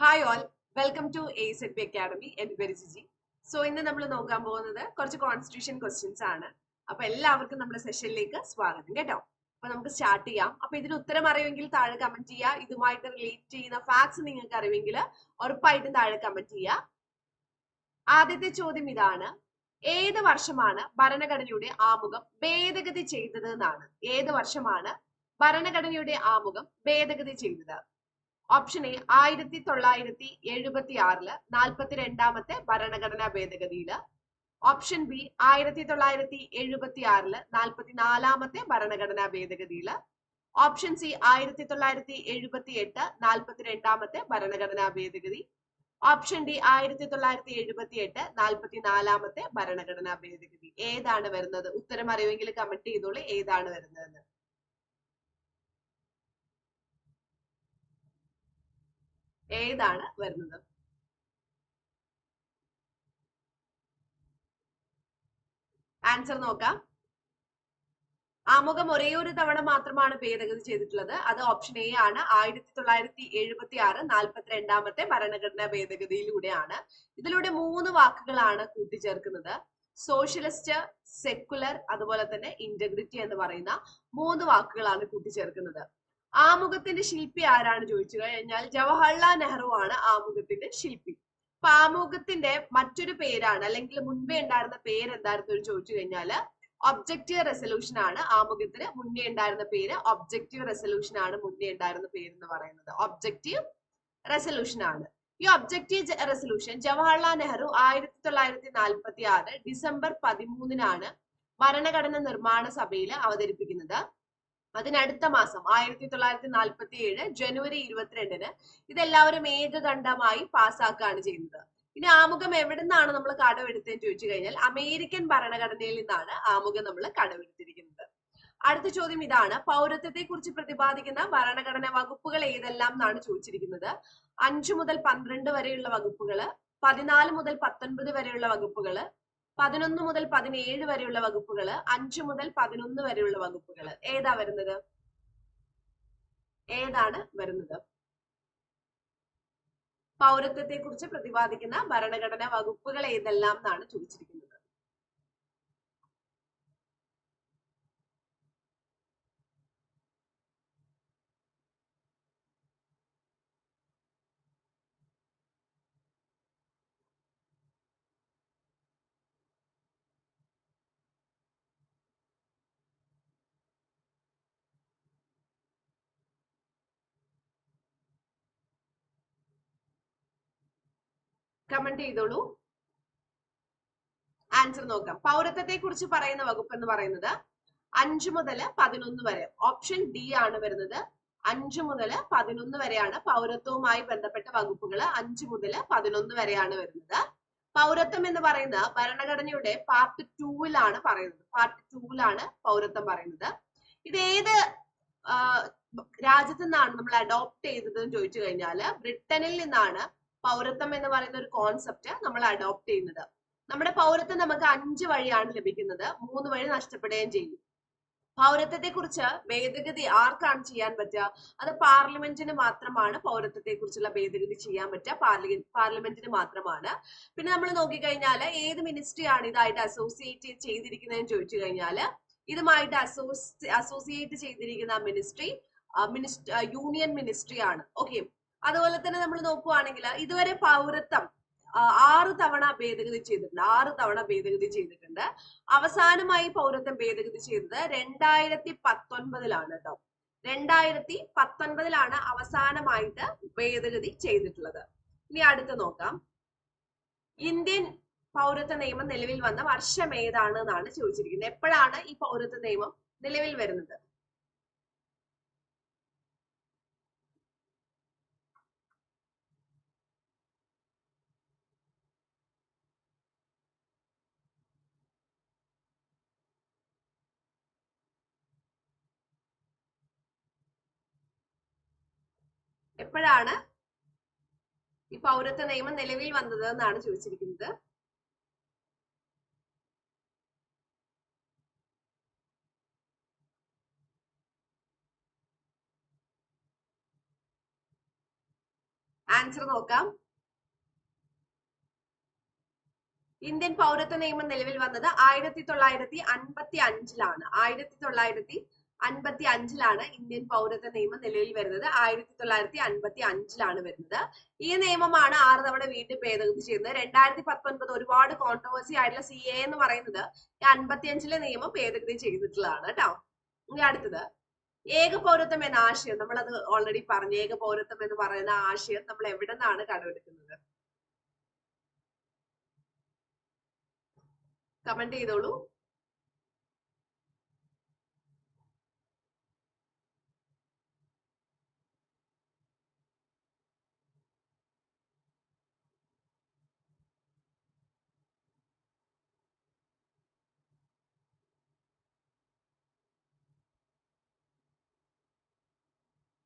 Hi all welcome to A set P academy എന്റെ പേര് Jiji. So ഇന്ന് നമ്മൾ നോക്കാൻ പോകുന്നത് കുറച്ച് കോൺസ്റ്റിറ്റ്യൂഷൻ ക്വസ്റ്റ്യൻസ് ആണ്. അപ്പൊ എല്ലാവർക്കും നമ്മുടെ സെഷനിലേക്ക് സ്വാഗതം കേട്ടോ. അപ്പൊ നമുക്ക് സ്റ്റാർട്ട് ചെയ്യാം. അപ്പൊ ഇതിന് ഉത്തരം അറിയുമെങ്കിൽ താഴെ കമന്റ് ചെയ്യുക. ഇതുമായിട്ട് റിലേറ്റ് ചെയ്യുന്ന ഫാക്ട്സ് നിങ്ങൾക്ക് അറിയുമെങ്കിൽ ഉറപ്പായിട്ടും താഴെ കമന്റ് ചെയ്യുക. ആദ്യത്തെ ചോദ്യം ഇതാണ്. ഏത് വർഷമാണ് ഭരണഘടനയുടെ ആമുഖം ഭേദഗതി ചെയ്തത് എന്നാണ്. ഏത് വർഷമാണ് ഭരണഘടനയുടെ ആമുഖം ഭേദഗതി ചെയ്തത്? ഓപ്ഷൻ എ ആയിരത്തി തൊള്ളായിരത്തി എഴുപത്തി ആറിൽ നാൽപ്പത്തി രണ്ടാമത്തെ ഭരണഘടനാ ഭേദഗതിയിൽ. ഓപ്ഷൻ ബി ആയിരത്തി തൊള്ളായിരത്തി എഴുപത്തി ആറിൽ നാൽപ്പത്തി നാലാമത്തെ ഭരണഘടനാ ഭേദഗതിയിൽ. ഓപ്ഷൻ സി ആയിരത്തി തൊള്ളായിരത്തി എഴുപത്തി എട്ട് നാൽപ്പത്തി രണ്ടാമത്തെ ഭരണഘടനാ ഭേദഗതി. ഓപ്ഷൻ ഡി ആയിരത്തി തൊള്ളായിരത്തി എഴുപത്തി എട്ട് നാൽപ്പത്തി നാലാമത്തെ ഭരണഘടനാ ഭേദഗതി. ഏതാണ് വരുന്നത്? ഉത്തരം അറിയുമെങ്കിൽ കമന്റ് ചെയ്തോളൂ. ഏതാണ് വരുന്നതെന്ന്. ഏതാണ് വരുന്നത്? ആൻസർ നോക്കാം. ആമുഖം ഒരേ ഒരു തവണ മാത്രമാണ് ഭേദഗതി ചെയ്തിട്ടുള്ളത്. അത് ഓപ്ഷൻ എ ആണ്. ആയിരത്തി തൊള്ളായിരത്തി എഴുപത്തി ആറ് നാൽപ്പത്തിരണ്ടാമത്തെ ഭരണഘടനാ ഭേദഗതിയിലൂടെയാണ്. ഇതിലൂടെ മൂന്ന് വാക്കുകളാണ് കൂട്ടിച്ചേർക്കുന്നത്. സോഷ്യലിസ്റ്റ് സെക്കുലർ അതുപോലെ തന്നെ ഇന്റഗ്രിറ്റി എന്ന് പറയുന്ന മൂന്ന് വാക്കുകളാണ് കൂട്ടിച്ചേർക്കുന്നത്. ആമുഖത്തിന്റെ ശില്പി ആരാണ് ചോദിച്ചു കഴിഞ്ഞാൽ ജവഹർലാൽ നെഹ്റു ആണ് ആമുഖത്തിന്റെ ശില്പി. അപ്പൊ ആമുഖത്തിന്റെ മറ്റൊരു പേരാണ് അല്ലെങ്കിൽ മുൻപേ ഉണ്ടായിരുന്ന പേര് എന്തായിരുന്നു ചോദിച്ചു കഴിഞ്ഞാൽ ഒബ്ജക്റ്റീവ് റെസൊല്യൂഷൻ ആണ് ആമുഖത്തിന് മുന്നേ ഉണ്ടായിരുന്ന പേര്. ഒബ്ജക്റ്റീവ് റെസൊല്യൂഷൻ ആണ് മുന്നേ ഉണ്ടായിരുന്ന പേര് എന്ന് പറയുന്നത്. ഒബ്ജക്റ്റീവ് റെസൊല്യൂഷൻ ആണ്. ഈ ഒബ്ജക്റ്റീവ് റെസൊല്യൂഷൻ ജവഹർലാൽ നെഹ്റു ആയിരത്തി തൊള്ളായിരത്തി നാൽപ്പത്തി ആറ് ഡിസംബർ പതിമൂന്നിനാണ് ഭരണഘടന നിർമ്മാണ സഭയിൽ അവതരിപ്പിക്കുന്നത്. അതിനടുത്ത മാസം ആയിരത്തി തൊള്ളായിരത്തി നാൽപ്പത്തി ഏഴ് ജനുവരി ഇരുപത്തിരണ്ടിന് ഇതെല്ലാവരും ഏകകണ്ഠമായി പാസ്സാക്കുകയാണ് ചെയ്യുന്നത്? ഇനി ആമുഖം എവിടെ നിന്നാണ് നമ്മൾ കടമെടുത്തതെന്ന് ചോദിച്ചു കഴിഞ്ഞാൽ അമേരിക്കൻ ഭരണഘടനയിൽ നിന്നാണ് ആമുഖം നമ്മൾ കടമെടുത്തിരിക്കുന്നത്. അടുത്ത ചോദ്യം ഇതാണ് പൗരത്വത്തെ കുറിച്ച് പ്രതിപാദിക്കുന്ന ഭരണഘടനാ വകുപ്പുകൾ ഏതെല്ലാം എന്നാണ് ചോദിച്ചിരിക്കുന്നത്. അഞ്ചു മുതൽ പന്ത്രണ്ട് വരെയുള്ള വകുപ്പുകൾ പതിനാല് മുതൽ പത്തൊൻപത് വരെയുള്ള വകുപ്പുകൾ പതിനൊന്ന് മുതൽ പതിനേഴ് വരെയുള്ള വകുപ്പുകൾ അഞ്ച് മുതൽ പതിനൊന്ന് വരെയുള്ള വകുപ്പുകൾ. ഏതാ വരുന്നത്? ഏതാണ് വരുന്നത്? പൗരത്വത്തെ കുറിച്ച് പ്രതിപാദിക്കുന്ന ഭരണഘടനാ വകുപ്പുകൾ ഏതെല്ലാം എന്നാണ് ചോദിച്ചിരിക്കുന്നത്. കമന്റ് ചെയ്തോളൂ. ആൻസർ നോക്കാം. പൗരത്വത്തെ കുറിച്ച് പറയുന്ന വകുപ്പ് എന്ന് പറയുന്നത് അഞ്ചു മുതൽ പതിനൊന്ന് വരെ. ഓപ്ഷൻ ഡി ആണ് വരുന്നത്. അഞ്ചു മുതൽ പതിനൊന്ന് വരെയാണ് പൗരത്വവുമായി ബന്ധപ്പെട്ട വകുപ്പുകൾ അഞ്ചു മുതൽ പതിനൊന്ന് വരെയാണ് വരുന്നത്. പൗരത്വം എന്ന് പറയുന്ന ഭരണഘടനയുടെ പാർട്ട് ടൂവിലാണ് പറയുന്നത്. പാർട്ട് ടൂവിലാണ് പൗരത്വം പറയുന്നത്. ഇത് ഏത് രാജ്യത്തു നിന്നാണ് നമ്മൾ അഡോപ്റ്റ് ചെയ്തത് എന്ന് ചോദിച്ചു കഴിഞ്ഞാൽ ബ്രിട്ടനിൽ നിന്നാണ് പൗരത്വം എന്ന് പറയുന്ന ഒരു കോൺസെപ്റ്റ് നമ്മൾ അഡോപ്റ്റ് ചെയ്യുന്നത്. നമ്മുടെ പൗരത്വം നമുക്ക് അഞ്ച് വഴിയാണ് ലഭിക്കുന്നത്. മൂന്ന് വഴി നഷ്ടപ്പെടുകയും ചെയ്യും. പൗരത്വത്തെ കുറിച്ച് ഭേദഗതി ആർക്കാണ് ചെയ്യാൻ പറ്റുക? അത് പാർലമെന്റിന് മാത്രമാണ് പൗരത്വത്തെ കുറിച്ചുള്ള ഭേദഗതി ചെയ്യാൻ പറ്റുക. പാർലമെന്റിന് മാത്രമാണ്. പിന്നെ നമ്മൾ നോക്കിക്കഴിഞ്ഞാൽ ഏത് മിനിസ്ട്രിയാണ് ഇതായിട്ട് അസോസിയേറ്റ് ചെയ്തിരിക്കുന്നതെന്ന് ചോദിച്ചു കഴിഞ്ഞാൽ ഇതുമായിട്ട് അസോസി അസോസിയേറ്റ് ചെയ്തിരിക്കുന്ന മിനിസ്ട്രി മിനിസ്റ്റർ യൂണിയൻ മിനിസ്ട്രി ആണ്. ഓക്കെ അതുപോലെ തന്നെ നമ്മൾ നോക്കുവാണെങ്കിൽ ഇതുവരെ പൗരത്വം ആറ് തവണ ഭേദഗതി ചെയ്തിട്ടുണ്ട് ആറ് തവണ ഭേദഗതി ചെയ്തിട്ടുണ്ട്. അവസാനമായി പൗരത്വം ഭേദഗതി ചെയ്തത് രണ്ടായിരത്തി പത്തൊൻപതിലാണ് കേട്ടോ രണ്ടായിരത്തി പത്തൊൻപതിലാണ് അവസാനമായിട്ട് ഭേദഗതി ചെയ്തിട്ടുള്ളത്. ഇനി അടുത്ത് നോക്കാം. ഇന്ത്യൻ പൗരത്വ നിയമം നിലവിൽ വന്ന വർഷം ഏതാണ് എന്നാണ് ചോദിച്ചിരിക്കുന്നത്. എപ്പോഴാണ് ഈ പൗരത്വ നിയമം നിലവിൽ വരുന്നത്? എപ്പോഴാണ് ഈ പൗരത്വ നിയമം നിലവിൽ വന്നത് എന്നാണ് ചോദിച്ചിരിക്കുന്നത്. ആൻസർ നോക്കാം. ഇന്ത്യൻ പൗരത്വ നിയമം നിലവിൽ വന്നത് ആയിരത്തി തൊള്ളായിരത്തി അൻപത്തി അഞ്ചിലാണ്. ആയിരത്തി തൊള്ളായിരത്തി അൻപത്തി അഞ്ചിലാണ് ഇന്ത്യൻ പൗരത്വ നിയമം നിലവിൽ വരുന്നത്. ആയിരത്തി തൊള്ളായിരത്തി അൻപത്തി അഞ്ചിലാണ് വരുന്നത്. ഈ നിയമമാണ് ആറ് തവണ വീണ്ടും ഭേദഗതി ചെയ്യുന്നത്. രണ്ടായിരത്തി പത്തൊൻപത് ഒരുപാട് കോൺട്രവേഴ്സി ആയിട്ടുള്ള സി എ എന്ന് പറയുന്നത് ഈ അൻപത്തി അഞ്ചിലെ നിയമം ഭേദഗതി ചെയ്തിട്ടുള്ളതാണ് കേട്ടോ. ഇനി അടുത്തത്. ഏക പൗരത്വം എന്ന ആശയം. നമ്മൾ അത് ഓൾറെഡി പറഞ്ഞു. ഏക പൗരത്വം എന്ന് പറയുന്ന ആശയം നമ്മൾ എവിടെ നിന്നാണ് കടമെടുക്കുന്നത് കമന്റ് ചെയ്തോളൂ.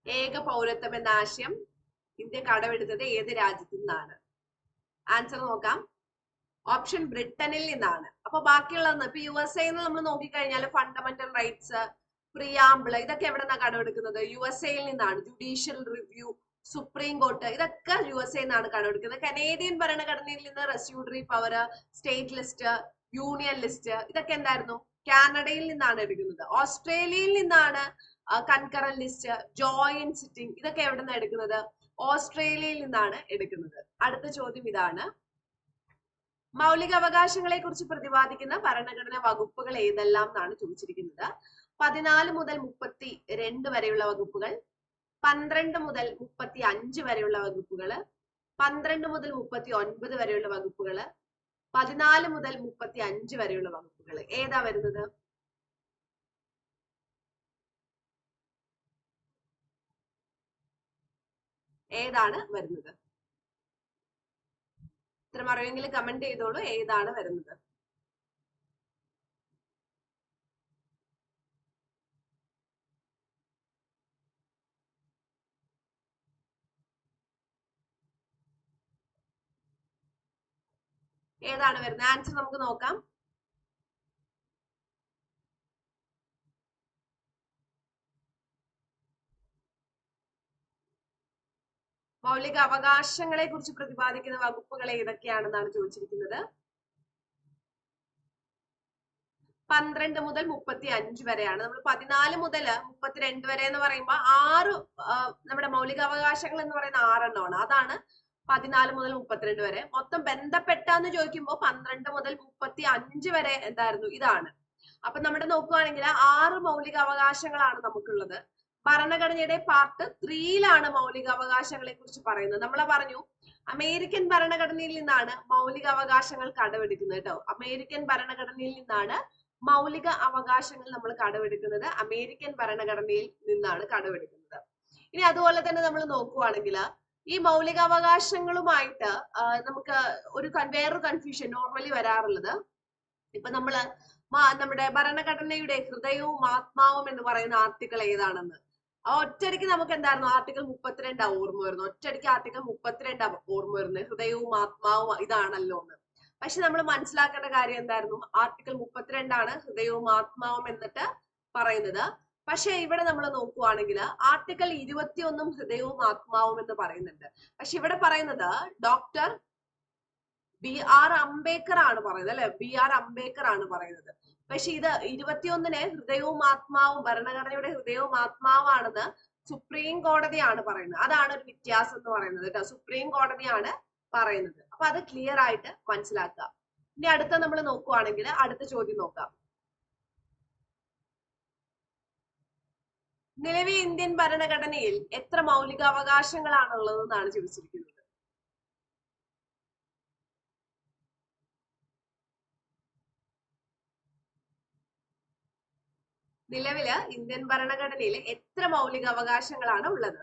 ഏക പൗരത്വം എന്ന ആശയം ഇന്ത്യ കടമെടുത്തത് ഏത് രാജ്യത്തു നിന്നാണ്? ആൻസർ നോക്കാം. ഓപ്ഷൻ ബ്രിട്ടനിൽ നിന്നാണ്. അപ്പൊ ബാക്കിയുള്ളത് ഇപ്പൊ യു എസ് എയിൽ നമ്മൾ നോക്കിക്കഴിഞ്ഞാൽ ഫണ്ടമെന്റൽ റൈറ്റ്സ് പ്രിയാമ്പിൾ ഇതൊക്കെ എവിടെ നിന്നാണ് കടമെടുക്കുന്നത് യു എസ് എയിൽ നിന്നാണ്. ജുഡീഷ്യൽ റിവ്യൂ സുപ്രീം കോർട്ട് ഇതൊക്കെ യു എസ് എ നിന്നാണ് കടമെടുക്കുന്നത്. കനേഡിയൻ ഭരണഘടനയിൽ നിന്ന് residuary power state list union list ഇതൊക്കെ എന്തായിരുന്നു? കാനഡയിൽ നിന്നാണ് എടുക്കുന്നത്. ഓസ്ട്രേലിയയിൽ നിന്നാണ് കൺകറന്റ് ലിസ്റ്റ് ജോയിന്റ് സിറ്റിംഗ് ഇതൊക്കെ എവിടെ നിന്നാണ് എടുക്കുന്നത്? ഓസ്ട്രേലിയയിൽ നിന്നാണ് എടുക്കുന്നത്. അടുത്ത ചോദ്യം ഇതാണ്. മൗലിക അവകാശങ്ങളെ കുറിച്ച് പ്രതിപാദിക്കുന്ന ഭരണഘടനാ വകുപ്പുകൾ ഏതെല്ലാം എന്നാണ് ചോദിച്ചിരിക്കുന്നത്. പതിനാല് മുതൽ മുപ്പത്തി രണ്ട് വരെയുള്ള വകുപ്പുകൾ പന്ത്രണ്ട് മുതൽ മുപ്പത്തി അഞ്ച് വരെയുള്ള വകുപ്പുകൾ പന്ത്രണ്ട് മുതൽ മുപ്പത്തി ഒൻപത് വരെയുള്ള വകുപ്പുകൾ പതിനാല് മുതൽ മുപ്പത്തി അഞ്ച് വരെയുള്ള വകുപ്പുകൾ ഏതാ വരുന്നത്? ഏതാണ് വരുന്നത്? ഇത്തരം അറിവെങ്കിൽ കമന്റ് ചെയ്തോളൂ. ഏതാണ് വരുന്നത്? ഏതാണ് വരുന്നത്? ആൻസർ നമുക്ക് നോക്കാം. മൗലിക അവകാശങ്ങളെ കുറിച്ച് പ്രതിപാദിക്കുന്ന വകുപ്പുകൾ ഏതൊക്കെയാണെന്നാണ് ചോദിച്ചിരിക്കുന്നത്? പന്ത്രണ്ട് മുതൽ മുപ്പത്തി അഞ്ച് വരെയാണ്. നമ്മൾ പതിനാല് മുതൽ മുപ്പത്തിരണ്ട് വരെ എന്ന് പറയുമ്പോൾ ആറ് നമ്മുടെ മൗലിക അവകാശങ്ങൾ എന്ന് പറയുന്ന ആറെണ്ണമാണ്. അതാണ് പതിനാല് മുതൽ മുപ്പത്തിരണ്ട് വരെ. മൊത്തം ബന്ധപ്പെട്ടാന്ന് ചോദിക്കുമ്പോൾ പന്ത്രണ്ട് മുതൽ മുപ്പത്തി അഞ്ച് വരെ എന്തായിരുന്നു? ഇതാണ്. അപ്പൊ നമ്മുടെ നോക്കുകയാണെങ്കിൽ ആറ് മൗലിക അവകാശങ്ങളാണ് നമുക്കുള്ളത്. ഭരണഘടനയുടെ പാർട്ട് ത്രീയിലാണ് മൗലിക അവകാശങ്ങളെ കുറിച്ച് പറയുന്നത്. നമ്മൾ പറഞ്ഞു അമേരിക്കൻ ഭരണഘടനയിൽ നിന്നാണ് മൗലിക അവകാശങ്ങൾ കടവെടുക്കുന്നത് കേട്ടോ. അമേരിക്കൻ ഭരണഘടനയിൽ നിന്നാണ് മൗലിക അവകാശങ്ങൾ നമ്മൾ കടവെടുക്കുന്നത് അമേരിക്കൻ ഭരണഘടനയിൽ നിന്നാണ് കടവെടുക്കുന്നത് ഇനി അതുപോലെ തന്നെ നമ്മൾ നോക്കുവാണെങ്കിൽ ഈ മൗലികാവകാശങ്ങളുമായിട്ട് നമുക്ക് ഒരു വേറൊരു കൺഫ്യൂഷൻ നോർമലി വരാറുള്ളത്. ഇപ്പൊ നമ്മൾ നമ്മുടെ ഭരണഘടനയുടെ ഹൃദയവും ആത്മാവും എന്ന് പറയുന്ന ആർട്ടിക്കിൾ ഏതാണെന്ന്. ആ ഒറ്റയടിക്ക് നമുക്ക് എന്തായിരുന്നു ആർട്ടിക്കിൾ മുപ്പത്തിരണ്ടാ ഓർമ്മ വരുന്നത്. ഒറ്റയടിക്ക് ആർട്ടിക്കിൾ മുപ്പത്തിരണ്ടാ ഓർമ്മ വരുന്നത്. ഹൃദയവും ആത്മാവും ഇതാണല്ലോ എന്ന്. പക്ഷെ നമ്മൾ മനസ്സിലാക്കേണ്ട കാര്യം എന്തായിരുന്നു? ആർട്ടിക്കിൾ മുപ്പത്തിരണ്ടാണ് ഹൃദയവും ആത്മാവും എന്നിട്ട് പറയുന്നത്. പക്ഷെ ഇവിടെ നമ്മൾ നോക്കുവാണെങ്കിൽ ആർട്ടിക്കിൾ ഇരുപത്തിയൊന്നും ഹൃദയവും ആത്മാവും എന്ന് പറയുന്നുണ്ട്. പക്ഷെ ഇവിടെ പറയുന്നത് ഡോക്ടർ ബി ആർ അംബേദ്കർ ആണ് പറയുന്നത് അല്ലെ? ബി ആർ അംബേദ്കർ ആണ് പറയുന്നത്. പക്ഷെ ഇത് ഇരുപത്തിയൊന്നിനെ ഹൃദയവും ആത്മാവും ഭരണഘടനയുടെ ഹൃദയവും ആത്മാവാണെന്ന് സുപ്രീം കോടതിയാണ് പറയുന്നത്. അതാണ് ഒരു വ്യത്യാസം എന്ന് പറയുന്നത് കേട്ടോ. സുപ്രീം കോടതിയാണ് പറയുന്നത്. അപ്പൊ അത് ക്ലിയർ ആയിട്ട് മനസ്സിലാക്കുക. ഇനി അടുത്ത നമ്മൾ നോക്കുവാണെങ്കിൽ അടുത്ത ചോദ്യം നോക്കാം. നിലവിൽ ഇന്ത്യൻ ഭരണഘടനയിൽ എത്ര മൗലിക അവകാശങ്ങളാണ് ഉള്ളതെന്നാണ് ചോദിച്ചിരിക്കുന്നത്? നിലവിൽ ഇന്ത്യൻ ഭരണഘടനയിൽ എത്ര മൗലിക അവകാശങ്ങളാണ് ഉള്ളത്?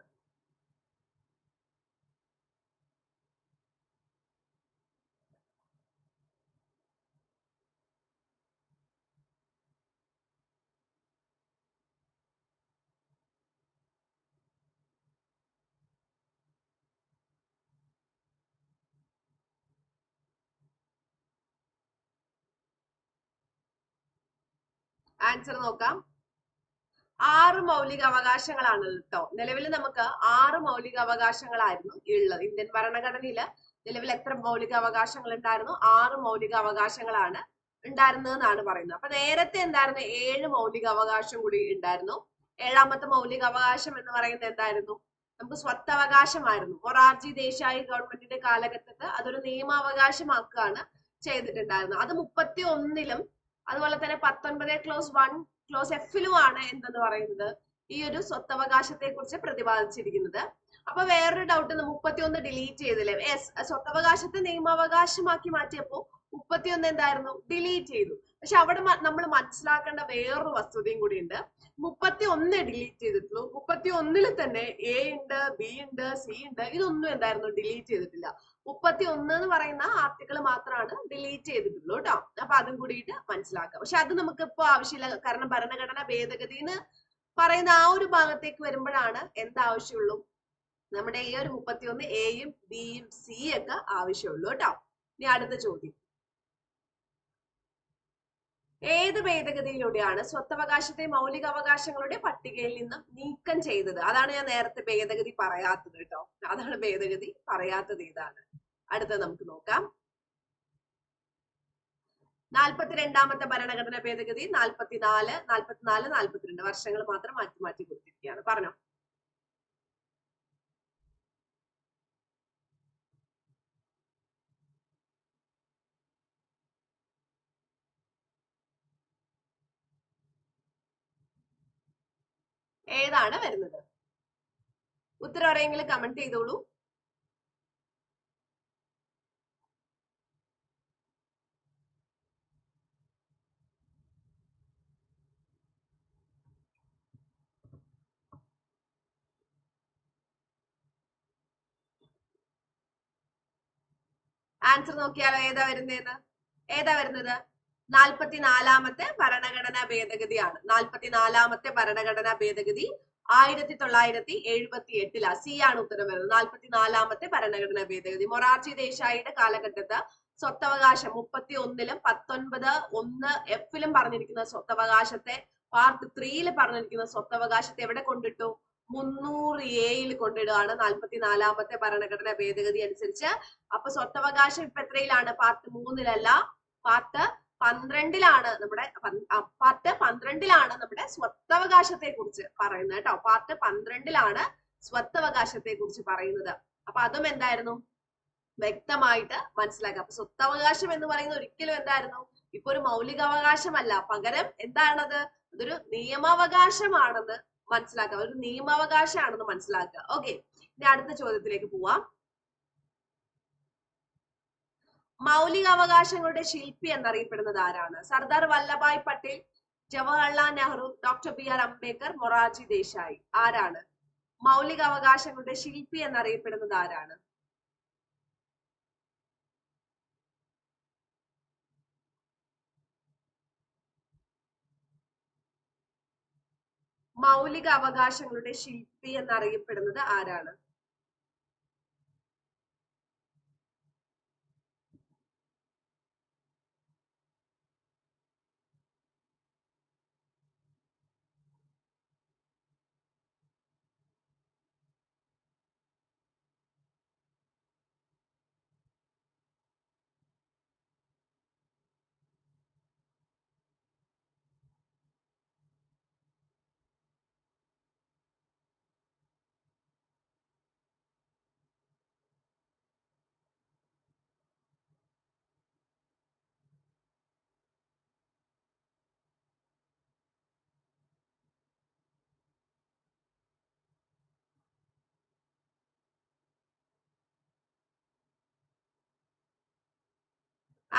ആൻസർ നോക്കാം. ആറ് മൗലിക അവകാശങ്ങളാണ് കേട്ടോ നിലവിൽ നമുക്ക് ആറ് മൗലിക അവകാശങ്ങളായിരുന്നു ഉള്ളത്. ഇന്ത്യൻ ഭരണഘടനയിൽ നിലവിൽ എത്ര മൗലിക അവകാശങ്ങൾ ഉണ്ടായിരുന്നു ആറ് മൗലിക അവകാശങ്ങളാണ് ഉണ്ടായിരുന്നതെന്നാണ് പറയുന്നത്. അപ്പൊ നേരത്തെ എന്തായിരുന്നു? ഏഴ് മൗലിക അവകാശം കൂടി ഉണ്ടായിരുന്നു. ഏഴാമത്തെ മൗലിക അവകാശം എന്ന് പറയുന്നത് എന്തായിരുന്നു? നമുക്ക് സ്വത്തവകാശമായിരുന്നു. മൊറാർജി ദേശായി ഗവൺമെന്റിന്റെ കാലഘട്ടത്ത് അതൊരു നിയമാവകാശമാക്കുകയാണ് ചെയ്തിട്ടുണ്ടായിരുന്നത്. അത് മുപ്പത്തി ഒന്നിലും അതുപോലെ തന്നെ പത്തൊൻപത് ക്ലോസ് വൺ ക്ലോസ് എഫിലുമാണ് എന്തെന്ന് പറയുന്നത്. ഈ ഒരു സ്വത്തവകാശത്തെ കുറിച്ച് പ്രതിപാദിച്ചിരിക്കുന്നത്. അപ്പൊ വേറൊരു ഡൗട്ട് മുപ്പത്തി ഒന്ന് ഡിലീറ്റ് ചെയ്തില്ലേ? യെസ് സ്വത്തവകാശത്തെ നിയമാവകാശമാക്കി മാറ്റിയപ്പോ മുപ്പത്തിയൊന്ന് എന്തായിരുന്നു? ഡിലീറ്റ് ചെയ്തു. പക്ഷെ അവിടെ നമ്മൾ മനസ്സിലാക്കേണ്ട വേറൊരു വസ്തുതയും കൂടി ഉണ്ട്. മുപ്പത്തി ഒന്ന് ഡിലീറ്റ് ചെയ്തിട്ടുള്ളൂ. മുപ്പത്തി ഒന്നിൽ തന്നെ എ ഉണ്ട് ബി ഉണ്ട് സി ഉണ്ട്. ഇതൊന്നും എന്തായിരുന്നു? ഡിലീറ്റ് ചെയ്തിട്ടില്ല. മുപ്പത്തി ഒന്ന് എന്ന് പറയുന്ന ആർട്ടിക്കിൾ മാത്രമാണ് ഡിലീറ്റ് ചെയ്തിട്ടുള്ളൂ കേട്ടോ അപ്പൊ അതും കൂടിയിട്ട് മനസ്സിലാക്കാം. പക്ഷെ അത് നമുക്ക് ഇപ്പൊ ആവശ്യമില്ല. കാരണം ഭരണഘടന ഭേദഗതി എന്ന് പറയുന്ന ആ ഒരു ഭാഗത്തേക്ക് വരുമ്പോഴാണ് എന്താവശ്യമുള്ളൂ. നമ്മുടെ ഈ ഒരു മുപ്പത്തി ഒന്ന് എയും ബിയും സിയും ഒക്കെ ആവശ്യമുള്ളൂ കേട്ടോ ഇനി അടുത്ത ചോദ്യം. ഏത് ഭേദഗതിയിലൂടെയാണ് സ്വത്തവകാശത്തെ മൗലിക അവകാശങ്ങളുടെ പട്ടികയിൽ നിന്നും നീക്കം ചെയ്തത്? അതാണ് ഞാൻ നേരത്തെ ഭേദഗതി പറയാത്തത് കേട്ടോ അതാണ് ഭേദഗതി പറയാത്തത് ഇതാണ്. അടുത്ത നമുക്ക് നോക്കാം. നാൽപ്പത്തിരണ്ടാമത്തെ ഭരണഘടന ഭേദഗതി നാൽപ്പത്തിനാല് നാൽപ്പത്തിനാല് നാൽപ്പത്തിരണ്ട് വർഷങ്ങൾ മാത്രം മാറ്റി മാറ്റി കൊടുത്തിരിക്കുകയാണ്. പറഞ്ഞോ. ഏതാണ് വരുന്നത്? ഉത്തരം ആരെങ്കിലും കമന്റ് ചെയ്തോളൂ. ആൻസർ നോക്കിയാലോ ഏതാ വരുന്നതെന്ന് ഏതാ വരുന്നത്? നാൽപ്പത്തിനാലാമത്തെ ഭരണഘടനാ ഭേദഗതിയാണ്. നാൽപ്പത്തിനാലാമത്തെ ഭരണഘടനാ ഭേദഗതി ആയിരത്തി തൊള്ളായിരത്തി എഴുപത്തി എട്ടിലാ സി ആണ് ഉത്തരം വരുന്നത്. നാൽപ്പത്തിനാലാമത്തെ ഭരണഘടനാ ഭേദഗതി. മൊറാർജി ദേശായിയുടെ കാലഘട്ടത്ത് സ്വത്തവകാശം മുപ്പത്തി ഒന്നിലും പത്തൊൻപത് ഒന്ന് എഫിലും പറഞ്ഞിരിക്കുന്ന സ്വത്തവകാശത്തെ പാർട്ട് ത്രീയിൽ പറഞ്ഞിരിക്കുന്ന സ്വത്തവകാശത്തെ എവിടെ കൊണ്ടിട്ടു? മുന്നൂറ് എയിൽ കൊണ്ടിടുകയാണ് നാൽപ്പത്തിനാലാമത്തെ ഭരണഘടന ഭേദഗതി അനുസരിച്ച്. അപ്പൊ സ്വത്തവകാശം ഇപ്പൊ എത്രയിലാണ്? പാർട്ട് മൂന്നിലല്ല. പാർട്ട് പന്ത്രണ്ടിലാണ് നമ്മുടെ പാർട്ട് പന്ത്രണ്ടിലാണ് നമ്മുടെ സ്വത്തവകാശത്തെ കുറിച്ച് പറയുന്നത് കേട്ടോ. പാർട്ട് പന്ത്രണ്ടിലാണ് സ്വത്തവകാശത്തെ കുറിച്ച് പറയുന്നത്. അപ്പൊ അതും എന്തായിരുന്നു? വ്യക്തമായിട്ട് മനസ്സിലാക്കുക അപ്പൊ സ്വത്തവകാശം എന്ന് പറയുന്നത് ഒരിക്കലും എന്തായിരുന്നു? ഇപ്പൊ ഒരു മൗലികാവകാശമല്ല. പകരം എന്താണത്? അതൊരു നിയമാവകാശമാണെന്ന് മനസ്സിലാക്കുക ഒരു നിയമാവകാശമാണെന്ന് മനസ്സിലാക്കുക. ഓക്കെ ഇനി അടുത്ത ചോദ്യത്തിലേക്ക് പോവാം. മൗലികാവകാശങ്ങളുടെ ശില്പി എന്നറിയപ്പെടുന്നത് ആരാണ്? Sardar Vallabhbhai Patel Jawaharlal Nehru doctor B R Ambedkar Morarji Desai. ആരാണ്? മൗലികാവകാശങ്ങളുടെ ശില്പി എന്നറിയപ്പെടുന്നത് ആരാണ്? മൗലിക അവകാശങ്ങളുടെ ശില്പി എന്നറിയപ്പെടുന്നത് ആരാണ്?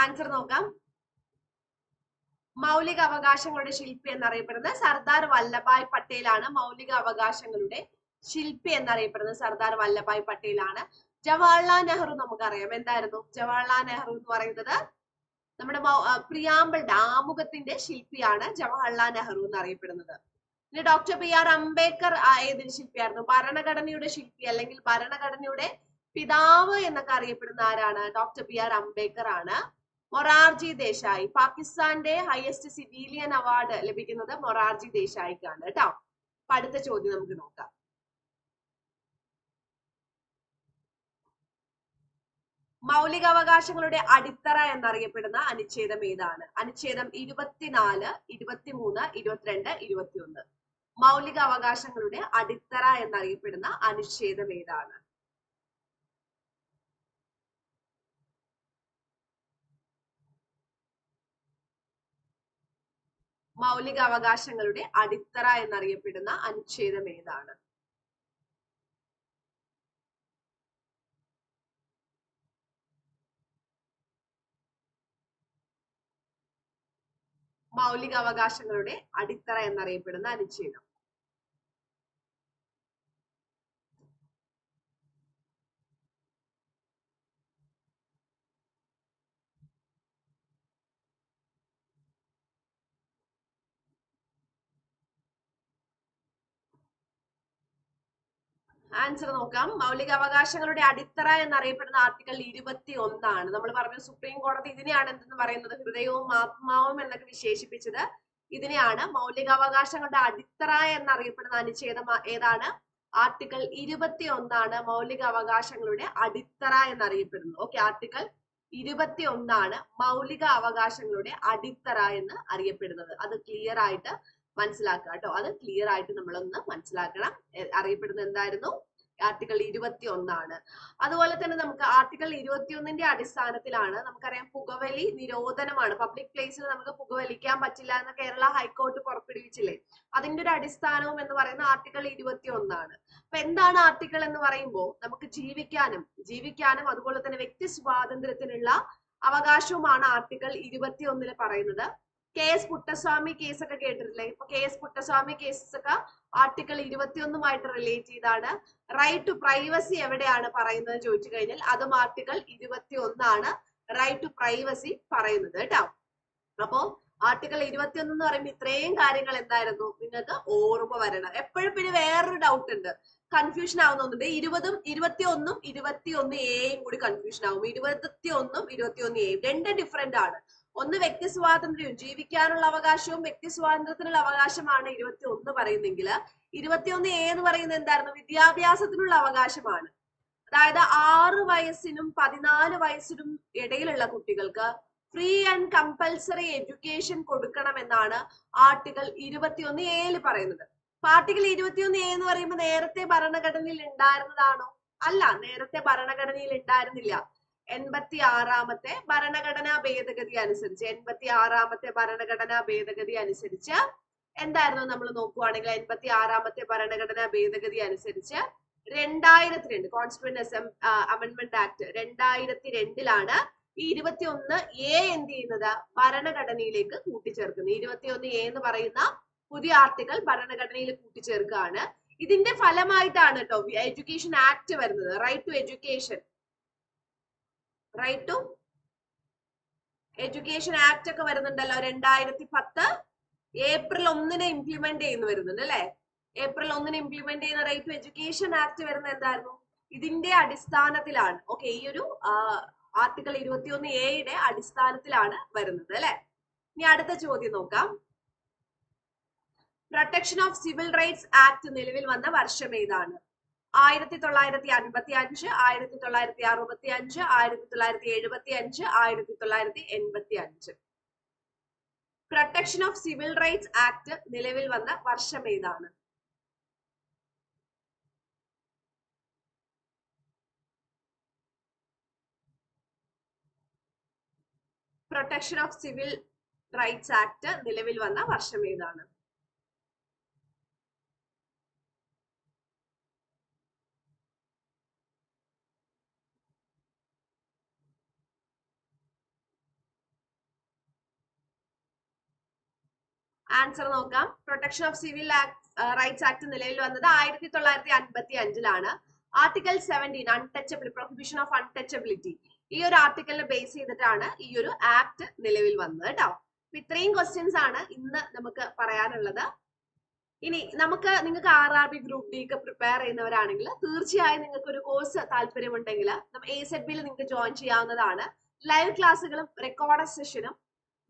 ആൻസർ നോക്കാം. മൗലിക അവകാശങ്ങളുടെ ശില്പി എന്നറിയപ്പെടുന്നത് സർദാർ വല്ലഭായ് പട്ടേലാണ് മൗലിക അവകാശങ്ങളുടെ ശില്പി എന്നറിയപ്പെടുന്നത് സർദാർ വല്ലഭായ് പട്ടേലാണ്. ജവഹർലാൽ നെഹ്റു നമുക്കറിയാം. എന്തായിരുന്നു? ജവഹർലാൽ നെഹ്റു എന്ന് പറയുന്നത് നമ്മുടെ പ്രിയാമ്പിളുടെ ആമുഖത്തിന്റെ ശില്പിയാണ് ജവഹർലാൽ നെഹ്റു എന്നറിയപ്പെടുന്നത്. പിന്നെ ഡോക്ടർ ബി ആർ അംബേദ്കർ ഏതിന് ശില്പിയായിരുന്നു? ഭരണഘടനയുടെ ശില്പി അല്ലെങ്കിൽ ഭരണഘടനയുടെ പിതാവ് എന്നൊക്കെ അറിയപ്പെടുന്ന ആരാണ്? ഡോക്ടർ ബി ആർ അംബേദ്കർ ആണ്. മൊറാർജി ദേശായി. പാകിസ്ഥാന്റെ ഹയസ്റ്റ് സിവിലിയൻ അവാർഡ് ലഭിക്കുന്നത് മൊറാർജി ദേശായിക്കാണ് കേട്ടോ. അപ്പൊ അടുത്ത ചോദ്യം നമുക്ക് നോക്കാം. മൗലികാവകാശങ്ങളുടെ അടിത്തറ എന്നറിയപ്പെടുന്ന അനുച്ഛേദം ഏതാണ്? അനുച്ഛേദം ഇരുപത്തിനാല് ഇരുപത്തിമൂന്ന് ഇരുപത്തിരണ്ട് ഇരുപത്തിയൊന്ന്. മൗലികാവകാശങ്ങളുടെ അടിത്തറ എന്നറിയപ്പെടുന്ന അനുച്ഛേദം ഏതാണ്? മൗലിക അവകാശങ്ങളുടെ അടിത്തറ എന്നറിയപ്പെടുന്ന അനുച്ഛേദം ഏതാണ്? മൗലിക അവകാശങ്ങളുടെ അടിത്തറ എന്നറിയപ്പെടുന്ന അനുച്ഛേദം. ആൻസർ നോക്കാം. മൗലിക അവകാശങ്ങളുടെ അടിത്തറ എന്നറിയപ്പെടുന്ന ആർട്ടിക്കിൾ ഇരുപത്തി ഒന്നാണ് നമ്മൾ പറഞ്ഞു സുപ്രീം കോടതി ഇതിനെയാണ് എന്തെന്ന് പറയുന്നത്? ഹൃദയവും ആത്മാവും എന്നൊക്കെ വിശേഷിപ്പിച്ചത്. ഇതിനെയാണ് മൗലികാവകാശങ്ങളുടെ അടിത്തറ എന്നറിയപ്പെടുന്ന അനുച്ഛേദം ഏതാണ്? ആർട്ടിക്കിൾ ഇരുപത്തി ഒന്നാണ് മൗലിക അവകാശങ്ങളുടെ അടിത്തറ എന്നറിയപ്പെടുന്നത്. ഓക്കെ ആർട്ടിക്കിൾ ഇരുപത്തി ഒന്നാണ് മൗലിക അവകാശങ്ങളുടെ അടിത്തറ എന്ന് അറിയപ്പെടുന്നത്. അത് ക്ലിയർ ആയിട്ട് മനസ്സിലാക്കുക കേട്ടോ. അത് ക്ലിയർ ആയിട്ട് നമ്മളൊന്ന് മനസ്സിലാക്കണം. അറിയപ്പെടുന്നത് എന്തായിരുന്നു? ആർട്ടിക്കിൾ ഇരുപത്തി ഒന്നാണ് അതുപോലെ തന്നെ നമുക്ക് ആർട്ടിക്കിൾ ഇരുപത്തിയൊന്നിന്റെ അടിസ്ഥാനത്തിലാണ് നമുക്കറിയാം പുകവലി നിരോധനമാണ്. പബ്ലിക് പ്ലേസിൽ നമുക്ക് പുകവലിക്കാൻ പറ്റില്ല എന്ന് കേരള ഹൈക്കോർട്ട് പുറപ്പെടുവിച്ചില്ലേ? അതിന്റെ ഒരു അടിസ്ഥാനവും എന്ന് പറയുന്ന ആർട്ടിക്കിൾ ഇരുപത്തി ഒന്നാണ് അപ്പൊ എന്താണ് ആർട്ടിക്കിൾ എന്ന് പറയുമ്പോൾ നമുക്ക് ജീവിക്കാനും ജീവിക്കാനും അതുപോലെ തന്നെ വ്യക്തി സ്വാതന്ത്ര്യത്തിനുള്ള അവകാശവുമാണ് ആർട്ടിക്കിൾ ഇരുപത്തി ഒന്നിൽ പറയുന്നത്. കെ എസ് പുട്ടസ്വാമി കേസൊക്കെ കേട്ടിട്ടില്ലേ? ഇപ്പൊ കെ എസ് പുട്ടസ്വാമി കേസസ് ഒക്കെ ആർട്ടിക്കിൾ ഇരുപത്തിയൊന്നുമായിട്ട് റിലേറ്റ് ചെയ്താണ്. റൈറ്റ് ടു പ്രൈവസി എവിടെയാണ് പറയുന്നത് ചോദിച്ചു കഴിഞ്ഞാൽ അതും ആർട്ടിക്കിൾ ഇരുപത്തി ഒന്നാണ് റൈറ്റ് ടു പ്രൈവസി പറയുന്നത് കേട്ടോ. അപ്പോ ആർട്ടിക്കിൾ ഇരുപത്തിയൊന്ന് എന്ന് പറയുമ്പോൾ ഇത്രയും കാര്യങ്ങൾ എന്തായിരുന്നു? നിങ്ങൾക്ക് ഓർമ്മ വരണം. എപ്പോഴും പിന്നെ വേറൊരു ഡൗട്ട് ഉണ്ട്. കൺഫ്യൂഷൻ ആവുന്നുണ്ട് ഇരുപതും ഇരുപത്തി ഒന്നും ഇരുപത്തി ഒന്ന് എയും കൂടി കൺഫ്യൂഷൻ ആവും. ഇരുപത്തി ഒന്നും ഇരുപത്തി ഒന്ന് എയും. രണ്ട് ഡിഫറെന്റ് ആണ്. ഒന്ന് വ്യക്തി സ്വാതന്ത്ര്യവും ജീവിക്കാനുള്ള അവകാശവും വ്യക്തി സ്വാതന്ത്ര്യത്തിനുള്ള അവകാശമാണ് ഇരുപത്തി ഒന്ന് പറയുന്നെങ്കിൽ. ഇരുപത്തിയൊന്ന് എ എന്ന് പറയുന്നത് എന്തായിരുന്നു? വിദ്യാഭ്യാസത്തിനുള്ള അവകാശമാണ്. അതായത് ആറ് വയസ്സിനും പതിനാല് വയസ്സിനും ഇടയിലുള്ള കുട്ടികൾക്ക് ഫ്രീ ആൻഡ് കമ്പൽസറി എഡ്യൂക്കേഷൻ കൊടുക്കണമെന്നാണ് ആർട്ടിക്കിൾ ഇരുപത്തിയൊന്ന് എയിൽ പറയുന്നത്. ആർട്ടിക്കിൾ ഇരുപത്തിയൊന്ന് എ എന്ന് പറയുമ്പോൾ നേരത്തെ ഭരണഘടനയിൽ ഉണ്ടായിരുന്നതാണോ? അല്ല നേരത്തെ ഭരണഘടനയിൽ ഉണ്ടായിരുന്നില്ല. എൺപത്തി ആറാമത്തെ ഭരണഘടനാ ഭേദഗതി അനുസരിച്ച് എൺപത്തി ആറാമത്തെ ഭരണഘടനാ ഭേദഗതി അനുസരിച്ച് എന്തായിരുന്നു നമ്മൾ നോക്കുവാണെങ്കിൽ എൺപത്തി ആറാമത്തെ ഭരണഘടനാ ഭേദഗതി അനുസരിച്ച് രണ്ടായിരത്തി രണ്ട് കോൺസ്റ്റിറ്റ്യൂന്റ് അസം അമെന്റ്മെന്റ് ആക്ട് രണ്ടായിരത്തി രണ്ടിലാണ് ഈ ഇരുപത്തി ഒന്ന് എ എന്ത് ചെയ്യുന്നത്? ഭരണഘടനയിലേക്ക് കൂട്ടിച്ചേർക്കുന്നത്. ഇരുപത്തി ഒന്ന് എ എന്ന് പറയുന്ന പുതിയ ആർട്ടിക്കിൾ ഭരണഘടനയിൽ കൂട്ടിച്ചേർക്കുകയാണ്. ഇതിന്റെ ഫലമായിട്ടാണ് കേട്ടോ എഡ്യൂക്കേഷൻ ആക്ട് വരുന്നത്. Right to education right to education act ഒക്കെ വരുന്നുണ്ടല്ലോ രണ്ടായിരത്തി പത്ത് ഏപ്രിൽ ഒന്നിന് ഇംപ്ലിമെന്റ് ചെയ്യുന്നു വരുന്നുണ്ട് അല്ലെ? ഏപ്രിൽ ഒന്നിന് ഇംപ്ലിമെന്റ് ചെയ്യുന്ന റൈറ്റ് ടു എഡ്യൂക്കേഷൻ ആക്ട് വരുന്ന എന്തായിരുന്നു? ഇതിന്റെ അടിസ്ഥാനത്തിലാണ് ഓക്കെ ഈ ഒരു ആർട്ടിക്കിൾ ഇരുപത്തിയൊന്ന് എയുടെ അടിസ്ഥാനത്തിലാണ് വരുന്നത് അല്ലെ? ഇനി അടുത്ത ചോദ്യം നോക്കാം. Protection of civil rights act നിലവിൽ വന്ന വർഷം ഏതാണ്? ആയിരത്തി തൊള്ളായിരത്തി അൻപത്തി അഞ്ച് ആയിരത്തി തൊള്ളായിരത്തി അറുപത്തി അഞ്ച് ആയിരത്തി തൊള്ളായിരത്തി എഴുപത്തി അഞ്ച് ആയിരത്തി തൊള്ളായിരത്തി എൺപത്തി അഞ്ച് protection of civil rights act നിലവിൽ വന്ന വർഷം ഏതാണ്? Protection of civil rights act നിലവിൽ വന്ന വർഷം ഏതാണ്? ആൻസർ നോക്കാം. Protection of civil rights act നിലവിൽ വന്നത് ആയിരത്തി തൊള്ളായിരത്തി അൻപത്തി അഞ്ചിലാണ് article seventeen untouchable prohibition of untouchability ഈ ഒരു ആർട്ടിക്കലിനെ ബേസ് ചെയ്തിട്ടാണ് ഈ ഒരു ആക്ട് നിലവിൽ വന്നത് കേട്ടോ ഇത്രയും ക്വസ്റ്റ്യൻസ് ആണ് ഇന്ന് നമുക്ക് പറയാനുള്ളത്. ഇനി നമുക്ക് നിങ്ങൾക്ക് R R B group D ഒക്കെ പ്രിപ്പയർ ചെയ്യുന്നവരാണെങ്കിൽ തീർച്ചയായും നിങ്ങൾക്ക് ഒരു കോഴ്സ് താല്പര്യമുണ്ടെങ്കിൽ എ സെഡ് ബിയിൽ നിങ്ങൾക്ക് ജോയിൻ ചെയ്യാവുന്നതാണ്. ലൈവ് ക്ലാസ്സുകളും റെക്കോർഡ് സെഷനും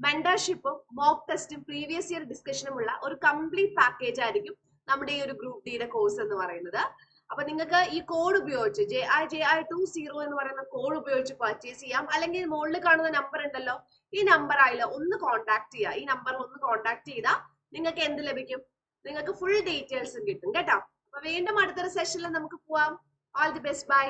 മെന്റർഷിപ്പും മോക്ക് ടെസ്റ്റും പ്രീവിയസ് ഇയർ ഡിസ്കഷനും ഉള്ള ഒരു കംപ്ലീറ്റ് പാക്കേജ് ആയിരിക്കും നമ്മുടെ ഈ ഒരു ഗ്രൂപ്പ് ഡിയുടെ കോഴ്സ് എന്ന് പറയുന്നത്. അപ്പൊ നിങ്ങൾക്ക് ഈ കോഡ് ഉപയോഗിച്ച് J I J I two zero എന്ന് പറയുന്ന കോഡ് ഉപയോഗിച്ച് പർച്ചേസ് ചെയ്യാം. അല്ലെങ്കിൽ മുകളിൽ കാണുന്ന നമ്പർ ഉണ്ടല്ലോ ഈ നമ്പർ ആയില്ല ഒന്ന് കോൺടാക്ട് ചെയ്യുക ഈ നമ്പറിൽ ഒന്ന് കോൺടാക്ട് ചെയ്താൽ നിങ്ങൾക്ക് എന്ത് ലഭിക്കും? നിങ്ങൾക്ക് ഫുൾ ഡീറ്റെയിൽസും കിട്ടും. കേട്ടോ? അപ്പൊ വീണ്ടും അടുത്തൊരു സെഷനിൽ നമുക്ക് പോവാം. All the best bye